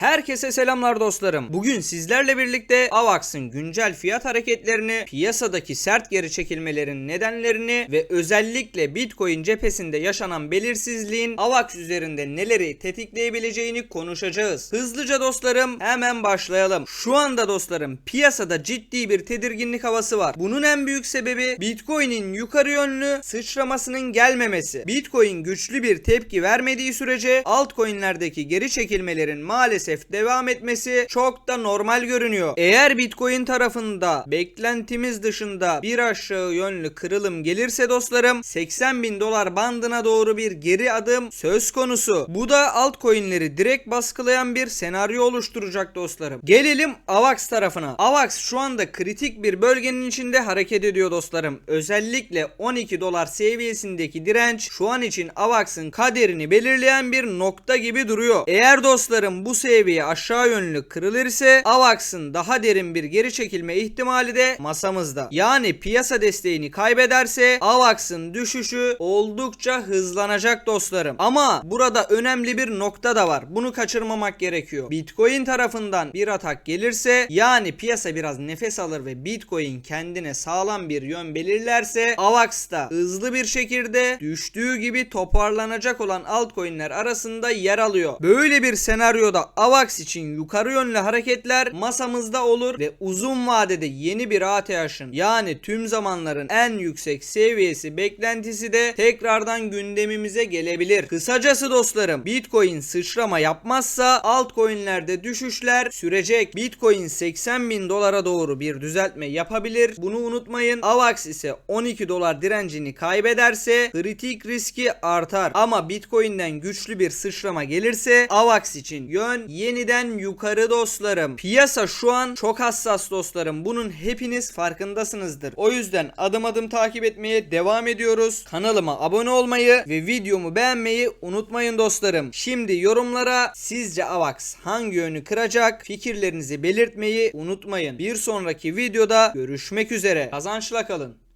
Herkese selamlar dostlarım. Bugün sizlerle birlikte AVAX'ın güncel fiyat hareketlerini, piyasadaki sert geri çekilmelerin nedenlerini ve özellikle Bitcoin cephesinde yaşanan belirsizliğin AVAX üzerinde neleri tetikleyebileceğini konuşacağız. Hızlıca dostlarım hemen başlayalım. Şu anda dostlarım piyasada ciddi bir tedirginlik havası var. Bunun en büyük sebebi Bitcoin'in yukarı yönlü sıçramasının gelmemesi. Bitcoin güçlü bir tepki vermediği sürece altcoin'lerdeki geri çekilmelerin maalesef devam etmesi çok da normal görünüyor. Eğer Bitcoin tarafında beklentimiz dışında bir aşağı yönlü kırılım gelirse dostlarım 80 bin dolar bandına doğru bir geri adım söz konusu. Bu da altcoin'leri direkt baskılayan bir senaryo oluşturacak dostlarım. Gelelim AVAX tarafına. AVAX şu anda kritik bir bölgenin içinde hareket ediyor dostlarım. Özellikle 12 dolar seviyesindeki direnç şu an için AVAX'ın kaderini belirleyen bir nokta gibi duruyor. Eğer dostlarım bu seviye aşağı yönlü kırılır ise AVAX'ın daha derin bir geri çekilme ihtimali de masamızda. Yani piyasa desteğini kaybederse AVAX'ın düşüşü oldukça hızlanacak dostlarım. Ama burada önemli bir nokta da var. Bunu kaçırmamak gerekiyor. Bitcoin tarafından bir atak gelirse yani piyasa biraz nefes alır ve Bitcoin kendine sağlam bir yön belirlerse AVAX da hızlı bir şekilde düştüğü gibi toparlanacak olan altcoin'ler arasında yer alıyor. Böyle bir senaryoda AVAX için yukarı yönlü hareketler masamızda olur ve uzun vadede yeni bir ATH'ın yani tüm zamanların en yüksek seviyesi beklentisi de tekrardan gündemimize gelebilir. Kısacası dostlarım Bitcoin sıçrama yapmazsa altcoin'lerde düşüşler sürecek. Bitcoin 80 bin dolara doğru bir düzeltme yapabilir. Bunu unutmayın. AVAX ise 12 dolar direncini kaybederse kritik riski artar. Ama Bitcoin'den güçlü bir sıçrama gelirse AVAX için yön yeniden yukarı dostlarım. Piyasa şu an çok hassas dostlarım. Bunun hepiniz farkındasınızdır. O yüzden adım adım takip etmeye devam ediyoruz. Kanalıma abone olmayı ve videomu beğenmeyi unutmayın dostlarım. Şimdi yorumlara sizce AVAX hangi yönü kıracak fikirlerinizi belirtmeyi unutmayın. Bir sonraki videoda görüşmek üzere. Kazançla kalın.